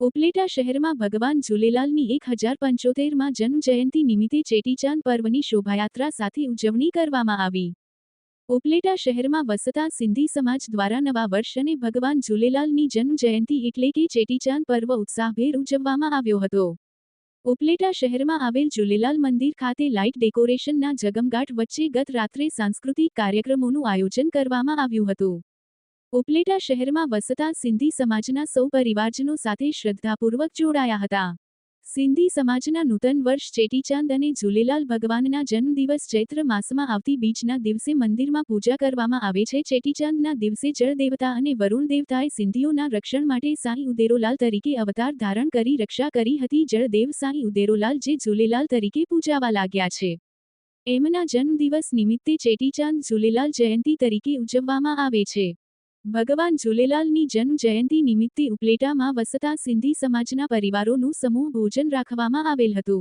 ઉપલેટા શહેરમાં ભગવાન ઝૂલેલાલની એક હજાર પંચોતેરમાં જન્મજયંતિ નિમિત્તે ચેટીચાંદ પર્વની શોભાયાત્રા સાથે ઉજવણી કરવામાં આવી. ઉપલેટા શહેરમાં વસતા સિંધી સમાજ દ્વારા નવા વર્ષ અને ભગવાન ઝૂલેલાલની જન્મજયંતિ એટલે કે ચેટીચાંદ પર્વ ઉત્સાહભેર ઉજવવામાં આવ્યો હતો. ઉપલેટા શહેરમાં આવેલ ઝૂલેલાલ મંદિર ખાતે લાઇટ ડેકોરેશનના જગમગાટ વચ્ચે ગત રાત્રે સાંસ્કૃતિક કાર્યક્રમોનું આયોજન કરવામાં આવ્યું હતું. ઉપલેટા શહેરમાં વસતા સિંધી સમાજના સૌ પરિવારજનો સાથે શ્રદ્ધાપૂર્વક જોડાયા હતા. સિંધી સમાજના નૂતન વર્ષ ચેટીચાંદ અને ઝૂલેલાલ ભગવાનના જન્મદિવસ ચૈત્ર માસમાં આવતી બીજના દિવસે મંદિરમાં પૂજા કરવામાં આવે છે. ચેટીચાંદના દિવસે જળ દેવતા અને વરુણ દેવતાએ સિંધીઓના રક્ષણ માટે સાંઈ ઉદેરોલાલ તરીકે અવતાર ધારણ કરી, રક્ષા કરી હતી. જળદેવ સાંઈ ઉદેરોલાલ જે ઝૂલેલાલ તરીકે પૂજાવા લાગ્યા છે. એમના જન્મદિવસ નિમિત્તે ચેટીચાંદ ઝૂલેલાલ જયંતી તરીકે ઉજવવામાં આવે છે. ભગવાન ઝૂલેલાલની જન્મ જયંતિ નિમિત્તે ઉપલેટામાં વસતા સિંધી સમાજના પરિવારોનું સમૂહ ભોજન રાખવામાં આવેલ હતું.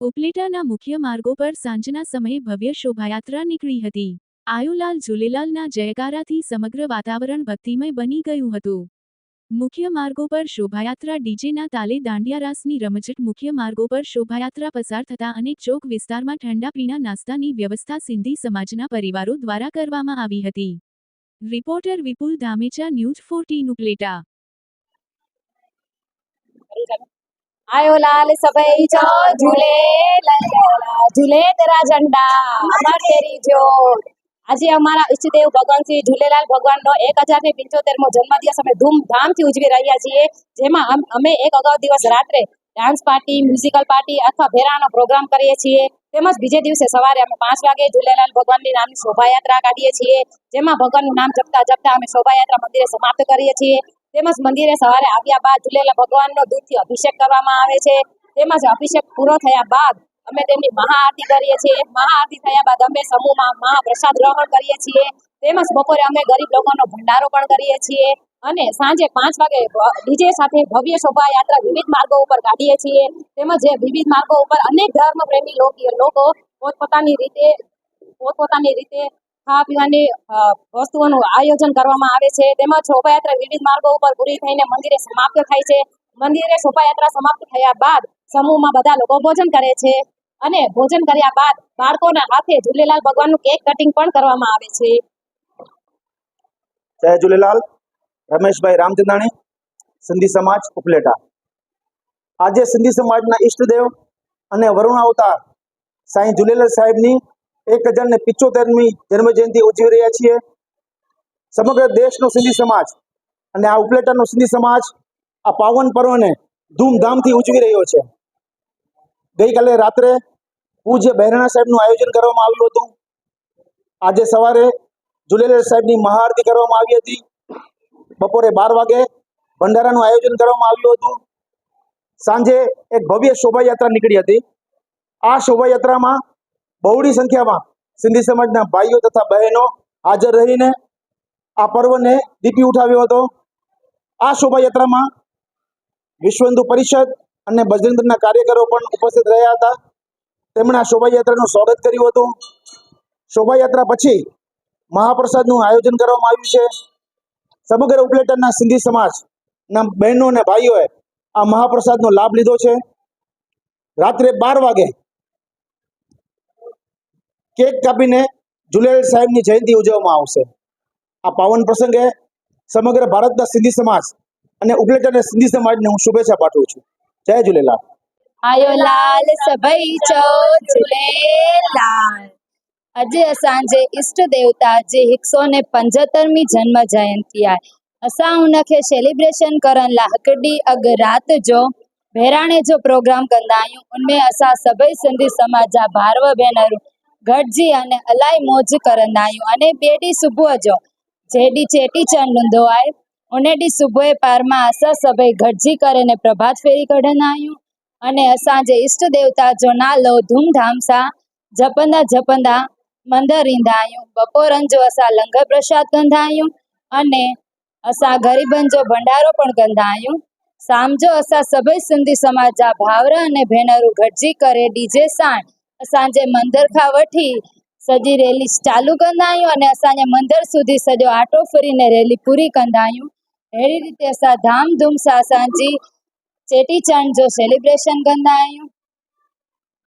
ઉપલેટાના મુખ્ય માર્ગો પર સાંજના સમયે ભવ્ય શોભાયાત્રા નીકળી હતી. આયુલાલ ઝૂલેલાલના જયકારાથી સમગ્ર વાતાવરણ ભક્તિમય બની ગયું હતું. મુખ્ય માર્ગો પર શોભાયાત્રા ડીજેના તાલે દાંડિયારાસની રમઝટ મુખ્ય માર્ગો પર શોભાયાત્રા પસાર થતા અનેક ચોક વિસ્તારમાં ઠંડા પીણા નાસ્તાની વ્યવસ્થા સિંધી સમાજના પરિવારો દ્વારા કરવામાં આવી હતી. Reporter Vipul Dhamecha, news fourteen, Upleta. આયો લાલ સભઈ જો, ઝૂલે ઝૂલે તેરા ઝંડા, અમર તેરી જો. આજે અમારા ઈષ્ટદેવ ભગવાન શ્રી ઝૂલેલાલ ભગવાનનો એક હજાર ને પંચોતેરમો જન્મદિવસ અમે ધૂમધામથી ઉજવી રહ્યા છીએ. જેમાં અમે એક અગાઉ દિવસ રાત્રે ડાન્સ પાર્ટી મ્યુઝિકલ પાર્ટી અથવા ભેરાનો પ્રોગ્રામ કરીએ છીએ. તેમજ બીજે દિવસે સવારે અમે પાંચ વાગે ઝૂલેલાલ ભગવાનની નામની શોભાયાત્રા કાઢીએ છીએ, જેમાં ભગવાનનું નામ જપતા જપતા અમે શોભાયાત્રા મંદિરે સમાપ્ત કરીએ છીએ. તેમજ મંદિરે સવારે આવ્યા બાદ ઝૂલેલાલ ભગવાનનો દૂધથી અભિષેક કરવામાં આવે છે. તેમજ અભિષેક પૂરો થયા બાદ અમે તેમની મહાઆરતી કરીએ છીએ. મહાઆરતી થયા બાદ અમે સમૂહમાં મહાપ્રસાદ ગ્રહણ કરીએ છીએ. તેમજ બપોરે અમે ગરીબ લોકોનો ભંડારો પણ કરીએ છીએ. અને સાંજે પાંચ વાગે ડીજે સાથે ભવ્ય શોભાયાત્રા વિવિધ માર્ગો ઉપર કાઢીએ છીએ. તેમજ વિવિધ માર્ગો ઉપર અનેક ધર્મ પ્રેમી લોકો પોતપોતાની રીતે પોતપોતાની રીતે ખાવા પીવાની વસ્તુઓનું આયોજન કરવામાં આવે છે. તેમજ શોભાયાત્રા વિવિધ માર્ગો ઉપર પૂરી થઈને મંદિરે સમાપ્ત થાય છે. મંદિરે શોભાયાત્રા સમાપ્ત થયા બાદ સમૂહમાં બધા લોકો ભોજન કરે છે. અને ભોજન કર્યા બાદ બાળકોના હાથે ઝૂલેલાલ ભગવાનનું કેક કટિંગ પણ કરવામાં આવે છે. જય ઝૂલેલાલ. રમેશભાઈ રામચંદાણી, સિંધી સમાજ ઉપલેટા. આજે સિંધી સમાજના ઈષ્ટદેવ અને વરુણ અવતાર સાંઈ ઝુલેલાલ સાહેબની એક હજાર ને પિચોતેરમી જન્મ જયંતિ ઉજવી રહ્યા છીએ. સમગ્ર દેશનો સિંધી સમાજ અને આ ઉપલેટાનો સિંધી સમાજ આ પાવન પર્વને ધૂમધામથી ઉજવી રહ્યો છે. ગઈકાલે રાત્રે પૂજ્ય બહેરણા સાહેબનું આયોજન કરવામાં આવ્યું હતું. આજે સવારે ઝુલેલાલ સાહેબની મહાઆરતી કરવામાં આવી હતી. બપોરે બાર વાગે ભંડારાનું આયોજન કરવામાં આવ્યું હતું. સાંજે એક ભવ્ય શોભાયાત્રા નીકળી હતી. આ શોભાયાત્રામાં બહોળી સંખ્યામાં સિંધી સમાજના ભાઈઓ તથા બહેનો હાજર રહીને આ પર્વને દીપી ઉઠાવ્યો હતો. આ શોભાયાત્રામાં વિશ્વ હિન્દુ પરિષદ અને બજરંગના કાર્યકરો પણ ઉપસ્થિત રહ્યા હતા. તેમણે આ શોભાયાત્રાનું સ્વાગત કર્યું હતું. શોભાયાત્રા પછી મહાપ્રસાદનું આયોજન કરવામાં આવ્યું છે. સમગ્ર ઉપલેટાના સિંધી સમાજના બહેનો અને ભાઈઓએ આ મહાપ્રસાદનો લાભ લીધો છે. રાત્રે બાર વાગે કેક કાપીને જુલેલ સાહેબની જયંતિ ઉજવવામાં આવશે. આ પાવન પ્રસંગે સમગ્ર ભારતના સિંધી સમાજ અને ઉપલેટાના સિંધી સમાજને હું શુભેચ્છા પાઠવું છું. જય ઝૂલેલાલ આયો લાલ સભઈ ચો ઝૂલેલાલ આજે असांजे इष्ट देवता जे हिकु सौ ने पंजहतरवीं जन्म जयंती आहे असां हुनखे सेलिब्रेशन करण लाइ हिकु ॾींहुं अॻु राति जो बहिराणे जो प्रोग्राम कंदा आहियूं उनमें असां सभई सिंधी समाज जा भाउर भेनरूं गॾिजी अने इलाही मौज करंदा आहियूं अने ॿिए ॾींहुं सुबुह जो जे ॾींहुं चेटीचंड हूंदो आहे उन ॾींहुं सुबुह पार मां असां सभई गॾिजी करे ने प्रभात फेरी कढंदा आहियूं अने असांजे इष्ट देवता जो नालो धूमधाम सां जपंदा जपंदा મંદર ઈંધાયું બપોરંજો અસા લંગર પ્રસાદ ગંધાયું અને અસા ગરીબંજો ભંડારો પણ ગંધાયું. સામજો અસા સભય સુંદી સમાજા ભાવરા અને ભેનરું ગઢજી કરે ડીજે સાણ. સાંજે મંદર ખાવઠી સજી રેલી ચાલુ કંદાયું અને અસાંજે મંદર સુધી સજો આટો ફરીને રેલી પૂરી કંદાયું અહેડી રીતે અસાં ધામધૂમ સાં અસાંજી ચેટીચંડ જો સેલિબ્રેશન કંદાયું